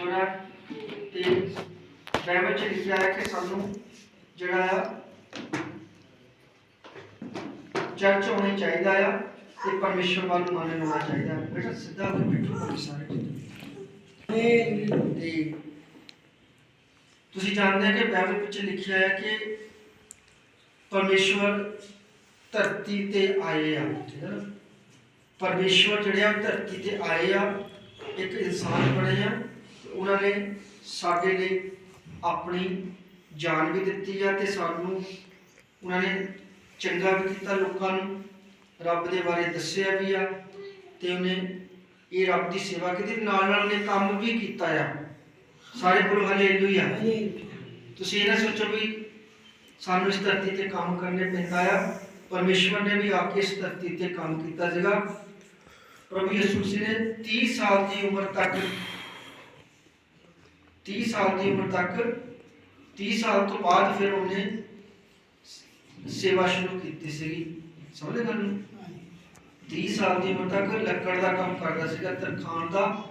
ਪਰਮੇਸ਼ਵਰ ਹੈ ਤੇ ਬਾਈਬਲ ਚ ਲਿਖਿਆ ਹੈ ਕਿ ਸਾਨੂੰ ਜਿਹੜਾ ਆ ਚਰਚ ਹੋਣੀ ਚਾਹੀਦਾ ਆ ਤੇ ਪਰਮੇਸ਼ਵਰ ਵੱਲ ਮਨ ਹੋਣਾ ਚਾਹੀਦਾ ਬੇਟਾ ਸਿੱਧਾ ਹੋ ਕੇ ਤੁਸੀਂ ਸਾਰੇ ਤੇ ਤੁਸੀਂ ਜਾਣਦੇ ਹੋ ਕਿ ਬਾਈਬਲ ਵਿੱਚ ਲਿਖਿਆ ਹੈ ਕਿ ਪਰਮੇਸ਼ਵਰ ਧਰਤੀ ਤੇ ਆਏ ਆ, ਠੀਕ ਹੈ ਪਰਮੇਸ਼ਵਰ ਜਿਹੜੇ ਆ ਧਰਤੀ ਤੇ ਆਏ ਆ, ਇੱਕ ਇਨਸਾਨ ਬਣੇ ਆ ਉਹਨਾਂ ਨੇ ਸਾਡੇ ਲਈ ਆਪਣੀ ਜਾਨ ਵੀ ਦਿੱਤੀ ਆ ਤੇ ਸਾਨੂੰ ਉਹਨਾਂ ਨੇ ਚੰਗਾ ਵੀ ਕੀਤਾ ਲੋਕਾਂ ਨੂੰ, ਰੱਬ ਦੇ ਬਾਰੇ ਦੱਸਿਆ ਵੀ ਆ ਤੇ ਉਹਨੇ ਇਹ ਰੱਬ ਦੀ ਸੇਵਾ ਕੀਤੀ ਨਾਲ ਨਾਲ ਨੇ ਕੰਮ ਵੀ ਕੀਤਾ ਆ। ਸਾਰੇ ਬੋਲੋ ਹਾਲੇਲੂਇਆ। ਤੁਸੀਂ ਇਹ ਨਾ ਸੋਚੋ ਵੀ ਸਾਨੂੰ ਇਸ ਧਰਤੀ ਤੇ ਕੰਮ ਕਰਨੇ ਪੈਂਦਾ ਆ। ਪਰਮੇਸ਼ਵਰ ਨੇ ਵੀ ਆ ਕੇ ਇਸ ਧਰਤੀ ਤੇ ਕੰਮ ਕੀਤਾ ਸੀਗਾ। ਪ੍ਰਭੂ ਯਿਸੂ ਮਸੀਹ ਨੇ 30 ਸਾਲ ਦੀ ਉਮਰ ਤੱਕ 30 ਸਾਲ ਦੀ ਉਮਰ ਤੱਕ 30 ਸਾਲ ਤੋਂ ਬਾਅਦ ਫਿਰ ਉਹਨੇ ਸੇਵਾ ਸ਼ੁਰੂ ਕੀਤੀ ਸੀਗੀ। ਸਮਝਦੇ ਗੱਲ ਨੂੰ? 30 ਸਾਲ ਦੀ ਉਮਰ ਤੱਕ ਲੱਕੜ ਦਾ ਕੰਮ ਕਰਦਾ ਸੀਗਾ ਤਰਖਾਨ ਦਾ।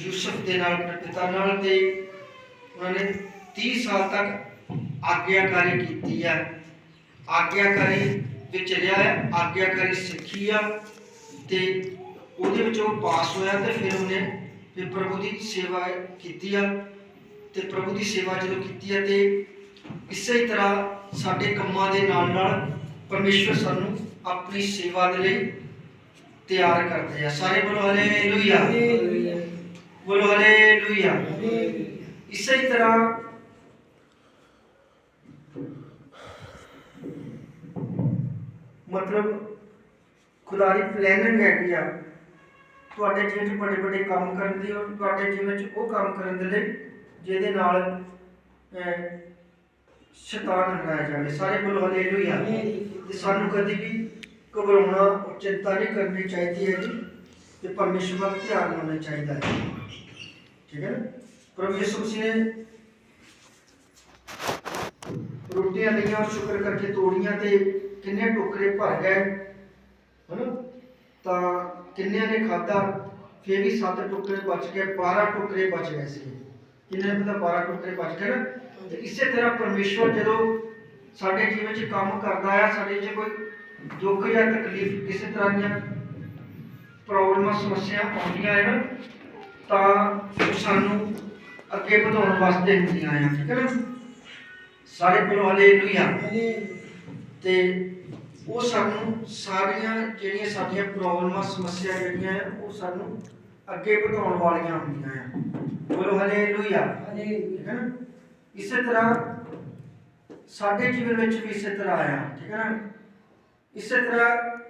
ਯੂਸਫ ਦੇ ਨਾਲ ਆਪਣੇ ਪਿਤਾ ਨਾਲ ਤੇ ਉਹਨਾਂ ਨੇ 30 ਸਾਲ ਤੱਕ ਆਗਿਆਕਾਰੀ ਕੀਤੀ ਹੈ ਆਗਿਆਕਾਰੀ ਵਿੱਚ ਰਿਹਾ ਹੈ, ਆਗਿਆਕਾਰੀ ਸਿੱਖੀ ਆ ਤੇ ਉਹਦੇ ਵਿੱਚ ਉਹ ਪਾਸ ਹੋਇਆ ਤੇ ਫਿਰ ਉਹਨੇ ਫਿਰ ਪ੍ਰਭੂ ਦੀ ਸੇਵਾ ਕੀਤੀ ਆ ਤੇ ਪ੍ਰਭੂ ਦੀ ਸੇਵਾ ਜਦੋਂ ਕੀਤੀ ਆ ਤੇ ਇਸੇ ਤਰ੍ਹਾਂ ਸਾਡੇ ਕੰਮਾਂ ਦੇ ਨਾਲ ਨਾਲ ਪਰਮੇਸ਼ਵਰ ਸਾਨੂੰ ਆਪਣੀ ਸੇਵਾ ਦੇ ਲਈ ਤਿਆਰ ਕਰਦੇ ਆ। ਸਾਰੇ ਬੋਲੋ ਹਾਲੇਲੂਇਆ ਬੋਲੋ ਹਾਲੇਲੂਇਆ ਇਸੇ ਤਰ੍ਹਾਂ ਮਤਲਬ ਖੁਦਾ ਦੀ ਪਲੈਨਿੰਗ ਹੈਗੀ ਆ। ਤੁਹਾਡੇ ਜੀਵਨ 'ਚ ਵੱਡੇ ਵੱਡੇ ਕੰਮ ਕਰਨ ਦੀ ਔਰ ਤੁਹਾਡੇ ਜੀਵਨ 'ਚ ਉਹ ਕੰਮ ਕਰਨ ਦੇ ਲਈ ਜਿਹਦੇ ਨਾਲ ਸ਼ੈਤਾਨ ਹਰਾਇਆ ਜਾਵੇ। ਸਾਰੇ ਬੋਲੋ ਹਾਲੇਲੂਇਆ ਤੇ ਸਾਨੂੰ ਕਦੀ ਵੀ ਘਬਰਾਉਣਾ ਚਿੰਤਾ ਨਹੀਂ ਕਰਨੀ ਚਾਹੀਦੀ ਹੈ ਜੀ ਤੇ ਪਰਮੇਸ਼ਵਰ ਵੱਲ ਧਿਆਨ ਹੋਣਾ ਚਾਹੀਦਾ ਹੈ। ਠੀਕ ਹੈ ਯਿਸੂ ਮਸੀਹ ਨੇ ਰੋਟੀਆਂ ਲਈਆਂ ਔਰ ਸ਼ੁਕਰ ਕਰਕੇ ਤੋੜੀਆਂ ਤੇ ਕਿੰਨੇ ਟੋਕਰੇ ਭਰ ਗਏ। ਹਨਾ? ਤਾਂ ਕਿੰਨਿਆਂ ਨੇ ਖਾਧਾ, ਫਿਰ ਵੀ ਸੱਤ ਟੋਕਰੇ ਬਚ ਗਏ 12 ਟੋਕਰੇ ਬਚ ਗਏ ਸੀ। ਕਿੰਨੇ ਪਤਾ 12 ਟੋਕਰੇ ਬਚ ਗਏ ਨਾ? ਤੇ ਇਸੇ ਤਰ੍ਹਾਂ ਪਰਮੇਸ਼ਵਰ ਜਦੋਂ ਸਾਡੇ ਜੀਵਨ 'ਚ ਕੰਮ ਕਰਦਾ ਆ ਸਾਡੇ 'ਚ ਕੋਈ ਦੁੱਖ ਜਾਂ ਤਕਲੀਫ ਕਿਸੇ ਤਰ੍ਹਾਂ ਦੀਆਂ ਪ੍ਰੋਬਲਮਾਂ ਸਮੱਸਿਆ ਆਉਂਦੀਆਂ ਹੈ ਨਾ, ਤਾਂ ਸਾਨੂੰ ਅੱਗੇ ਵਧਾਉਣ ਵਾਸਤੇ ਹੁੰਦੀਆਂ ਆ ਠੀਕ ਹੈ ਨਾ? ਸਾਰੇ ਬੋਲੋ ਹਾਲੇਲੂਇਆ ਤੇ ਉਹ ਸਾਨੂੰ ਸਾਰੀਆਂ ਜਿਹੜੀਆਂ ਸਾਡੀਆਂ ਪ੍ਰੋਬਲਮਾਂ ਸਮੱਸਿਆ ਜਿਹੜੀਆਂ ਆ ਉਹ ਸਾਨੂੰ ਅੱਗੇ ਵਧਾਉਣ ਵਾਲੀਆਂ ਹੁੰਦੀਆਂ ਆ। ਬੋਲੋ ਹਾਲੇਲੂਇਆ ਠੀਕ ਹੈ ਨਾ ਇਸੇ ਤਰ੍ਹਾਂ ਸਾਡੇ ਜੀਵਨ ਵਿੱਚ ਵੀ ਇਸੇ ਤਰ੍ਹਾਂ ਆਇਆ ਠੀਕ ਹੈ ਨਾ? ਇਸੇ ਤਰ੍ਹਾਂ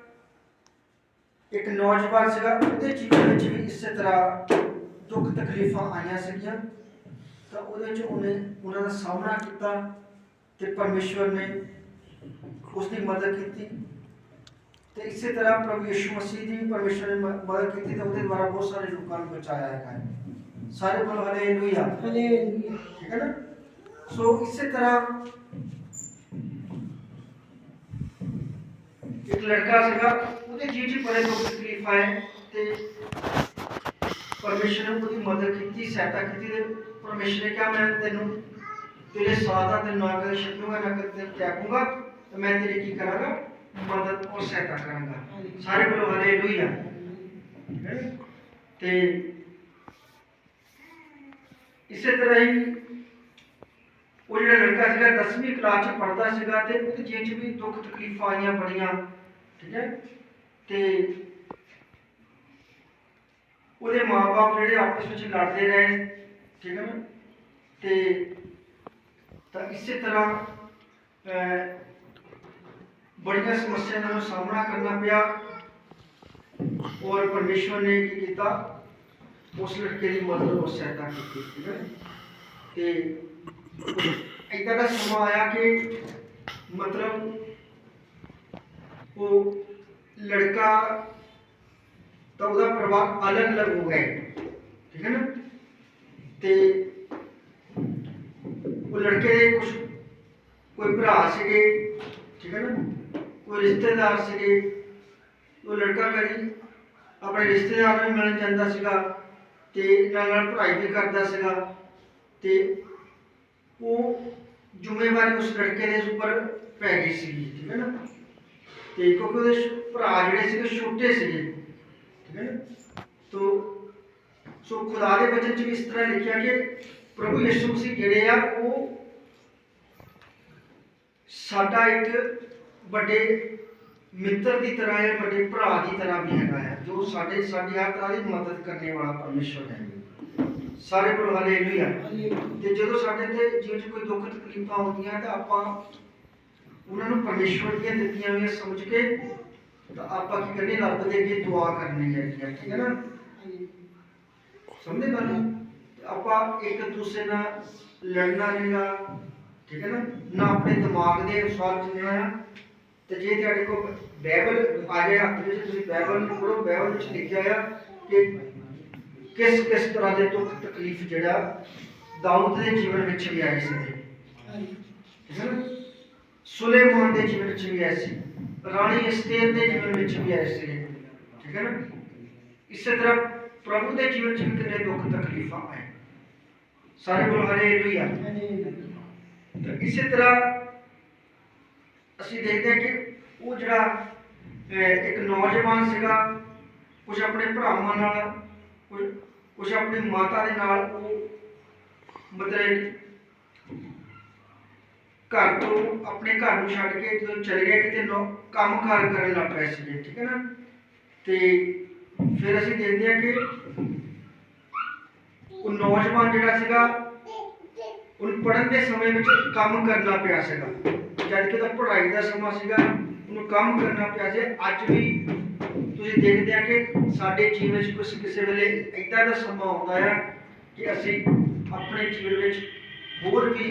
ਇੱਕ ਨੌਜਵਾਨ ਸੀਗਾ ਉਹਦੇ ਜੀਵਨ ਵਿੱਚ ਵੀ ਇਸੇ ਤਰ੍ਹਾਂ ਦੁੱਖ ਤਕਲੀਫਾਂ ਆਈਆਂ ਸੀਗੀਆਂ। ਤਾਂ ਉਹਦੇ ਵਿੱਚ ਉਹਨੇ ਉਹਨਾਂ ਦਾ ਸਾਹਮਣਾ ਕੀਤਾ ਤੇ ਪਰਮੇਸ਼ਵਰ ਨੇ ਉਸ ਦੀ ਮਦਦ ਕੀਤੀ। ਤੇ ਇਸੇ ਤਰ੍ਹਾਂ ਪ੍ਰਭੂ ਯਿਸੂ ਮਸੀਹ ਦੀ ਵੀ ਪਰਮੇਸ਼ਵਰ ਨੇ ਮਦਦ ਕੀਤੀ ਤੇ ਉਹਦੇ ਦੁਆਰਾ ਬਹੁਤ ਸਾਰੇ ਲੋਕਾਂ ਨੂੰ ਬਚਾਇਆ ਹੈ। ਸਾਰੇ ਬੋਲੋ ਹਾਲੇਲੂਇਆ ਠੀਕ ਹੈ ਨਾ? ਸੋ ਇਸੇ ਤਰ੍ਹਾਂ ਇੱਕ ਲੜਕਾ ਸੀਗਾ ਉਹਦੇ 'ਚ ਬੜੇ ਦੁੱਖ ਤਕਲੀਫ ਆਏ ਤੇ ਪਰਮੇਸ਼ਰ ਨੇ ਉਹਦੀ ਮਦਦ ਕੀਤੀ ਸਹਾਇਤਾ ਕੀਤੀ ਤੇ ਪਰਮੇਸ਼ਰ ਨੇ ਕਿਹਾ ਮੈਂ ਤੈਨੂੰ ਤੇਰੇ ਸਾਥ ਆ ਤੈਨੂੰ ਨਾ ਕਦੇ ਛੱਡੂਗਾ ਨਾ ਤੈਨੂੰ ਤਿਆਗੂਗਾ ਤੇ ਮੈਂ ਤੇਰੀ ਕੀ ਕਰਾਂਗਾ? ਮਦਦ ਔਰ ਸਹਾਇਤਾ ਕਰਾਂਗਾ। ਸਾਰੇ ਬੋਲੋ ਹਾਲੇਲੂਇਆ? ਤੇ ਇਸੇ ਤਰ੍ਹਾਂ ਹੀ ਉਹ ਜਿਹੜਾ ਲੜਕਾ ਸੀਗਾ 10ਵੀਂ ਕਲਾਸ ਚ ਪੜ੍ਹਦਾ ਸੀਗਾ ਤੇ ਉਹਦੇ ਜੀਵਨ ਚ ਵੀ ਦੁੱਖ ਤਕਲੀਫਾਂ ਆਈਆਂ ਬੜੀਆਂ ਠੀਕ ਹੈ? ਤੇ ਉਹਦੇ ਮਾਪੇ ਜਿਹੜੇ ਆਪਸ ਵਿੱਚ ਲੜਦੇ ਰਹੇ ਠੀਕ ਹੈ ਨਾ? ਤੇ ਤਾਂ ਇਸੇ ਤਰ੍ਹਾਂ ਬੜੀਆਂ ਸਮੱਸਿਆਵਾਂ ਦਾ ਸਾਹਮਣਾ ਕਰਨਾ ਪਿਆ ਔਰ ਪਰਮੇਸ਼ਵਰ ਨੇ ਕੀ ਕੀਤਾ? ਉਸ ਲੜਕੇ ਦੀ ਮਦਦ ਔਰ ਸਹਾਇਤਾ ਕੀਤੀ ਠੀਕ ਹੈ ਤੇ ਏਦਾਂ ਦਾ ਸਮਾਂ ਆਇਆ ਕਿ ਮਤਲਬ ਉਹ ਲੜਕਾ ਤਾਂ ਉਹਦਾ ਪਰਿਵਾਰ ਅਲੱਗ-ਅਲੱਗ ਹੋ ਗਏ ਠੀਕ ਹੈ ਨਾ? ਤੇ ਉਹ ਲੜਕੇ ਦੇ ਕੁਝ ਕੋਈ ਭਰਾ ਸੀਗੇ ਠੀਕ ਹੈ ਨਾ? ਕੋਈ ਰਿਸ਼ਤੇਦਾਰ ਸੀਗੇ। ਉਹ ਲੜਕਾ ਕਰੀ ਆਪਣੇ ਰਿਸ਼ਤੇਦਾਰ ਨੂੰ ਵੀ ਮਿਲਣ ਜਾਂਦਾ ਸੀਗਾ ਤੇ ਨਾਲ ਨਾਲ ਪੜ੍ਹਾਈ ਵੀ ਕਰਦਾ ਸੀਗਾ ਤੇ ਉਹ ਜ਼ਿੰਮੇਵਾਰੀ ਉਸ ਲੜਕੇ ਦੇ ਉੱਪਰ ਪੈ ਗਈ ਸੀਗੀ, ਠੀਕ ਹੈ ਨਾ? ਤੇ ਕਿਉਂਕਿ ਉਹਦੇ ਭਰਾ ਜਿਹੜੇ ਸੀਗੇ, ਛੋਟੇ ਸੀਗੇ, ਠੀਕ ਹੈ ਨਾ? ਤੋ ਸੋ ਖੁਦਾ ਦੇ ਵਚਨ ਚ ਵੀ ਇਸ ਤਰ੍ਹਾਂ ਲਿਖਿਆ ਕਿ ਪ੍ਰਭੂ ਯਿਸੂ ਮਸੀਹ ਜਿਹੜੇ ਆ, ਉਹ ਸਾਡਾ ਇੱਕ ਵੱਡੇ ਮਿੱਤਰ ਦੀ ਤਰ੍ਹਾਂ ਹੈ ਵੱਡੇ ਭਰਾ ਦੀ ਤਰ੍ਹਾਂ ਵੀ ਹੈਗਾ ਹੈ, ਜੋ ਸਾਡੇ, ਸਾਡੀ ਹਰ ਤਰ੍ਹਾਂ ਦੀ ਮਦਦ ਕਰਨ ਵਾਲਾ ਪਰਮੇਸ਼ਵਰ ਹੈ। ਸਾਰੇ ਕੋਲ ਹਾਲੇਲੂਇਆ ਤੇ ਜਦੋਂ ਸਾਡੇ ਤੇ ਜੀਵਨ 'ਚ ਕੋਈ ਦੁੱਖ ਤਕਲੀਫਾਂ ਆਉਂਦੀਆਂ ਤਾਂ ਆਪਾਂ ਉਹਨਾਂ ਨੂੰ ਪਰਮੇਸ਼ਵਰ ਦੀਆਂ ਦਿੱਤੀਆਂ ਹੋਈਆਂ ਸਮਝ ਕੇ ਤਾਂ ਆਪਾਂ ਕੀ ਕਰਨੀ, ਰੱਬ ਦੇ ਅੱਗੇ ਦੁਆ ਕਰਨੀ ਹੈ ਠੀਕ ਹੈ ਨਾ? ਸਮਝੇ ਗੱਲ? ਆਪਾਂ ਇੱਕ ਦੂਸਰੇ ਨਾਲ ਲੜਨਾ ਨਹੀਂਗਾ ਠੀਕ ਹੈ ਨਾ? ਨਾ ਆਪਣੇ ਦਿਮਾਗ ਦੇ ਅਨੁਸਾਰ ਚੱਲਣਾ ਹੈ ਤੇ ਜੇ ਤੁਹਾਡੇ ਕੋਲ ਬਾਈਬਲ ਆ ਜਾਏ ਹੱਥ ਵਿੱਚ ਤੁਸੀਂ ਬਾਈਬਲ ਨੂੰ ਪੜੋ ਬਾਈਬਲ ਵਿੱਚ ਲਿਖਿਆ ਆ ਕਿ ਕਿਸ ਕਿਸ ਤਰ੍ਹਾਂ ਦੇ ਦੁੱਖ ਤਕਲੀਫ ਜਿਹੜਾ ਦਾਊਦ ਦੇ ਜੀਵਨ ਵਿੱਚ ਵੀ ਆਏ ਸੀ। ਸੁਲੇਮਾਨ ਦੇ ਜੀਵਨ ਵਿੱਚ ਵੀ ਆਏ ਸੀ। ਰਾਣੀ ਅਸਤੇਰ ਦੇ ਜੀਵਨ ਵਿੱਚ ਵੀ ਆਏ ਸੀ। ਠੀਕ ਹੈ ਨਾ? ਇਸੇ ਤਰ੍ਹਾਂ ਪ੍ਰਭੂ ਦੇ ਜੀਵਨ 'ਚ ਵੀ ਕਿੰਨੇ ਦੁੱਖ ਤਕਲੀਫਾਂ ਆਏ। ਸਾਰੇ ਬੋਲ ਹਾਲੇਲੂਇਆ ਤਾਂ ਇਸੇ ਤਰ੍ਹਾਂ ਅਸੀਂ ਦੇਖਦੇ ਹਾਂ ਕਿ ਉਹ ਜਿਹੜਾ ਅਹ, ਇੱਕ ਨੌਜਵਾਨ ਸੀਗਾ ਕੁਝ ਆਪਣੇ ਭਰਾਵਾਂ ਨਾਲ ਕੁਝ ਕੁਝ ਆਪਣੀ ਮਾਤਾ ਦੇ ਨਾਲ ਉਹ ਮਤਲਬ ਘਰ ਤੋਂ ਆਪਣੇ ਘਰ ਨੂੰ ਛੱਡ ਕੇ ਜਦੋਂ ਚਲੇ ਗਿਆ ਕਿਤੇ ਨੌ- ਕੰਮਕਾਰ ਕਰਨ ਲੱਗ ਪਏ ਸੀਗੇ ਠੀਕ ਹੈ ਨਾ? ਤੇ ਫਿਰ ਅਸੀਂ ਦੇਖਦੇ ਹਾਂ ਕਿ ਉਹ ਨੌਜਵਾਨ ਜਿਹੜਾ ਸੀਗਾ ਉਹਨੂੰ ਪੜ੍ਹਨ ਦੇ ਸਮੇਂ ਵਿੱਚ ਕੰਮ ਕਰਨਾ ਪਿਆ ਸੀਗਾ। ਜਦ ਕਿ ਉਹਦਾ ਪੜ੍ਹਾਈ ਦਾ ਸਮਾਂ ਸੀਗਾ, ਉਹਨੂੰ ਕੰਮ ਕਰਨਾ ਪਿਆ ਸੀ। ਅੱਜ ਵੀ ਤੁਸੀਂ ਦੇਖਦੇ ਆ ਕਿ ਸਾਡੇ ਜੀਵਨ ਵਿੱਚ ਕੁਝ ਕਿਸੇ ਵੇਲੇ ਇਦਾਂ ਦਾ ਸਮਾਂ ਆਉਂਦਾ ਆ ਕਿ ਅਸੀਂ ਆਪਣੇ ਜੀਵਨ ਵਿੱਚ ਹੋਰ ਵੀ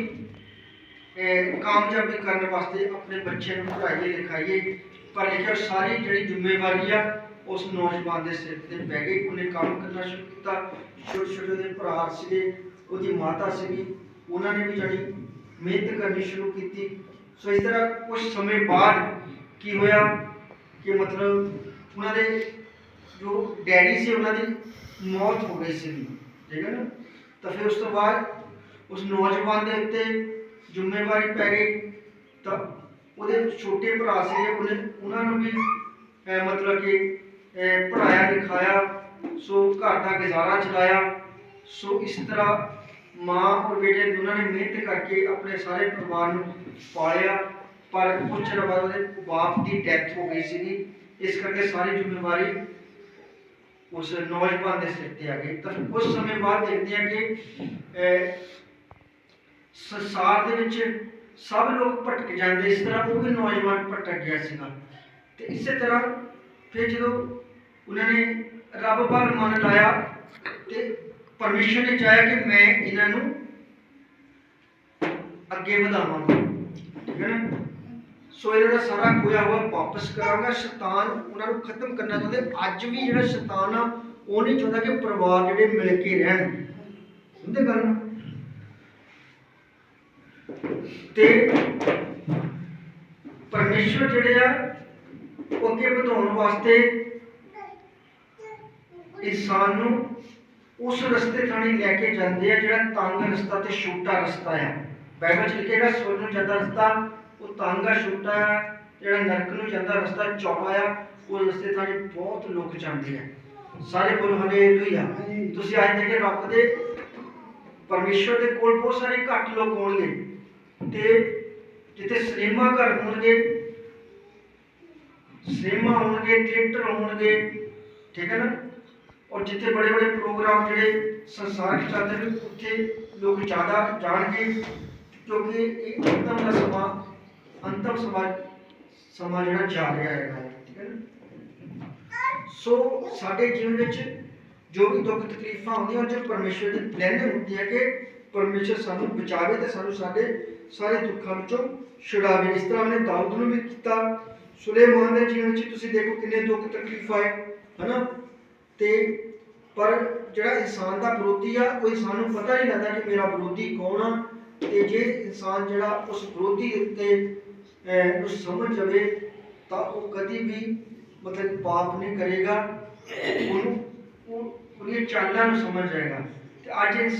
ਕਾਮਯਾਬੀ ਕਰਨ ਵਾਸਤੇ ਆਪਣੇ ਬੱਚੇ ਨੂੰ ਪੜ੍ਹਾਈਏ, ਲਿਖਾਈਏ। ਪਰ ਲਿਖਿਆ ਸਾਰੀ ਜਿਹੜੀ ਜ਼ਿੰਮੇਵਾਰੀ ਆ, ਉਸ ਨੌਜਵਾਨ ਦੇ ਸਿਰ ਤੇ ਪੈ ਗਈ। ਉਹਨੇ ਕੰਮ ਕਰਨਾ ਸ਼ੁਰੂ ਕੀਤਾ। ਛੋਟੇ ਛੋਟੇ ਦੇ ਭਰਾ ਸੀਗੇ, ਉਹਦੀ ਮਾਤਾ ਸੀਗੀ। ਉਹਨਾਂ ਨੇ ਵੀ ਜਿਹੜੀ ਮਿਹਨਤ ਕਰਨੀ ਸ਼ੁਰੂ ਕੀਤੀ। ਸੋ ਇਸ ਤਰ੍ਹਾਂ ਕੁਝ ਸਮੇਂ ਬਾਅਦ ਕੀ ਹੋਇਆ ਕਿ ਮਤਲਬ ਉਹਨਾਂ ਦੇ ਜੋ ਡੈਡੀ ਸੀ ਉਹਨਾਂ ਦੀ ਮੌਤ ਹੋ ਗਈ ਸੀ। ਠੀਕ ਹੈ ਨਾ? ਤਾਂ ਫਿਰ ਉਸ ਤੋਂ ਬਾਅਦ ਉਸ ਨੌਜਵਾਨ ਦੇ ਉੱਤੇ ਜ਼ਿੰਮੇਵਾਰੀ ਪੈ ਗਈ। ਤਾਂ ਉਹਦੇ ਛੋਟੇ ਭਰਾ ਸੀ ਉਹਨੇ ਉਹਨਾਂ ਨੂੰ ਵੀ ਮਤਲਬ ਕਿ ਅਹ, ਪੜ੍ਹਾਇਆ ਲਿਖਾਇਆ ਸੋ ਘਰ ਦਾ ਗੁਜ਼ਾਰਾ ਚਲਾਇਆ। ਸੋ ਇਸ ਤਰ੍ਹਾਂ ਮਾਂ ਔਰ ਬੇਟੇ ਦੋਨਾਂ ਨੇ ਮਿਹਨਤ ਕਰਕੇ ਆਪਣੇ ਸਾਰੇ ਪਰਿਵਾਰ ਨੂੰ ਪਾਲਿਆ, ਪਰ ਕੁਝ ਚਿਰ ਬਾਅਦ ਉਹਦੇ ਬਾਪ ਦੀ ਡੈਥ ਹੋ ਗਈ ਸੀਗੀ। ਇਸ ਕਰਕੇ ਸਾਰੀ ਜ਼ਿੰਮੇਵਾਰੀ ਉਸ ਨੌਜਵਾਨ ਦੇ ਸਿਰ ਤੇ ਆ ਗਈ। ਤਾਂ ਕੁਝ ਸਮੇਂ ਬਾਅਦ ਦੇਖਦੇ ਹਾਂ ਕਿ ਸੰਸਾਰ ਦੇ ਵਿੱਚ ਸਭ ਲੋਕ ਭਟਕ ਜਾਂਦੇ ਇਸ ਤਰ੍ਹਾਂ ਉਹ ਵੀ ਨੌਜਵਾਨ ਭਟਕ ਗਿਆ ਸੀਗਾ। ਤੇ ਇਸੇ ਤਰ੍ਹਾਂ ਫਿਰ ਜਦੋਂ ਉਹਨਾਂ ਨੇ ਰੱਬ ਵੱਲ ਮਨ ਲਾਇਆ ਤੇ ਪਰਮੇਸ਼ਰ ਨੇ ਚਾਹਿਆ ਕਿ ਮੈਂ ਇਹਨਾਂ ਨੂੰ ਅੱਗੇ ਵਧਾਵਾਂ। ਠੀਕ ਹੈ ਨਾ? ਸੋ ਇਹਨਾਂ ਦਾ ਸਾਰਾ ਖੋਇਆ ਹੋਇਆ, ਵਾਪਸ ਕਰਾਂਗਾ। ਸ਼ੈਤਾਨ ਉਹਨਾਂ ਨੂੰ ਖਤਮ ਕਰਨਾ ਚਾਹੁੰਦੇ। ਅੱਜ ਵੀ ਜਿਹੜਾ ਸ਼ੈਤਾਨ ਆ, ਉਹ ਨਹੀਂ ਚਾਹੁੰਦਾ ਕਿ ਪਰਿਵਾਰ ਜਿਹੜੇ ਮਿਲ ਕੇ ਰਹਿਣ। ਸੁਣਦੇ ਗੱਲ ਤੇ ਪਰਮੇਸ਼ਵਰ ਜਿਹੜੇ ਆ, ਉਹ ਅੱਗੇ ਵਧਾਉਣ ਵਾਸਤੇ ਇਨਸਾਨ ਨੂੰ ਉਸ ਰਸਤੇ ਥਾਣੀ ਲੈ ਕੇ ਜਾਂਦੇ ਆ, ਜਿਹੜਾ ਤੰਗ ਰਸਤਾ ਤੇ ਛੋਟਾ ਰਸਤਾ ਆ। ਬਾਈਬਲ ਚ ਲਿਖਿਆ ਸਵਰਗ ਨੂੰ ਜਾਂਦਾ ਰਸਤਾ, ਉਹ ਤੰਗ ਆ, ਛੋਟਾ ਆ, ਜਿਹੜਾ ਨਰਕ ਨੂੰ ਜਾਂਦਾ ਰਸਤਾ, ਚੌੜਾ ਆ, ਉਹ ਰਸਤੇ ਥਾਣੀ ਬਹੁਤ ਲੋਕ ਜਾਂਦੇ ਆ। ਸਾਰੇ ਬੋਲ ਹਾਲੇਲੂਇਆ ਤੁਸੀਂ ਅੱਜ ਦੇਖੇ ਰੱਬ ਦੇ, ਪਰਮੇਸ਼ਵਰ ਦੇ ਕੋਲ ਬਹੁਤ ਸਾਰੇ ਘੱਟ ਲੋਕ ਹੋਣਗੇ। ਤੇ ਜਿੱਥੇ ਸਿਨੇਮਾ ਘਰ ਹੋਣਗੇ, ਸਿਨੇਮਾ ਹੋਣਗੇ, ਥੀਏਟਰ ਹੋਣਗੇ, ਠੀਕ ਹੈ ਨਾ? ਔਰ ਜਿੱਥੇ ਬੜੇ ਬੜੇ ਪ੍ਰੋਗਰਾਮ ਜਿਹੜੇ ਸੰਸਾਰ ਵਿੱਚ ਚੱਲਦੇ ਨੇ ਉੱਥੇ ਲੋਕ ਜ਼ਿਆਦਾ ਜਾਣਗੇ ਕਿਉਂਕਿ ਇਹ ਅੰਤਮ ਦਾ ਸਮਾਂ ਅੰਤਮ ਸਮਾਂ ਸਮਾਂ ਜਿਹੜਾ ਚੱਲ ਰਿਹਾ ਹੈ ਠੀਕ ਹੈ ਨਾ ਸੋ ਸਾਡੇ ਜੀਵਨ ਵਿੱਚ ਜੋ ਵੀ ਦੁੱਖ ਤਕਲੀਫਾਂ ਆਉਂਦੀਆਂ ਜੋ ਪਰਮੇਸ਼ਰ ਦੀ ਪਲੈਨਿੰਗ ਹੁੰਦੀ ਹੈ ਕਿ ਪਰਮੇਸ਼ਰ ਸਾਨੂੰ ਬਚਾਵੇ ਤੇ ਸਾਨੂੰ ਸਾਡੇ ਸਾਰੇ ਦੁੱਖਾਂ ਵਿੱਚੋਂ ਛੁਡਾਵੇ ਇਸ ਤਰ੍ਹਾਂ ਉਹਨੇ ਦਾਊਦ ਨੂੰ ਵੀ ਕੀਤਾ ਸੁਲੇਮਾਨ ਦੇ ਜੀਵਨ ਵਿੱਚ ਤੁਸੀਂ ਦੇਖੋ ਕਿੰਨੇ ਦੁੱਖ ਤਕਲੀਫ ਆਏ ਹਨਾ ਤੇ ਪਰ ਜਿਹੜਾ ਇਨਸਾਨ ਦਾ ਵਿਰੋਧੀ ਆ ਉਹ ਇਨਸਾਨ ਨੂੰ ਪਤਾ ਨਹੀਂ ਲੱਗਦਾ ਕਿ ਮੇਰਾ ਵਿਰੋਧੀ ਕੌਣ ਆ। ਤੇ ਜੇ ਇਨਸਾਨ ਜਿਹੜਾ ਉਸ ਵਿਰੋਧੀ ਉੱਤੇ ਅਹ, ਸਮਝ ਜਾਵੇ ਤਾਂ ਉਹ ਕਦੀ ਵੀ ਮਤਲਬ ਪਾਪ ਨਹੀਂ ਕਰੇਗਾ। ਉਹਨੂੰ ਉਹ ਉਹਦੀਆਂ ਚਾਲਾਂ ਨੂੰ ਸਮਝ ਜਾਏਗਾ। ਤੇ ਅੱਜ ਇਨਸਾਨ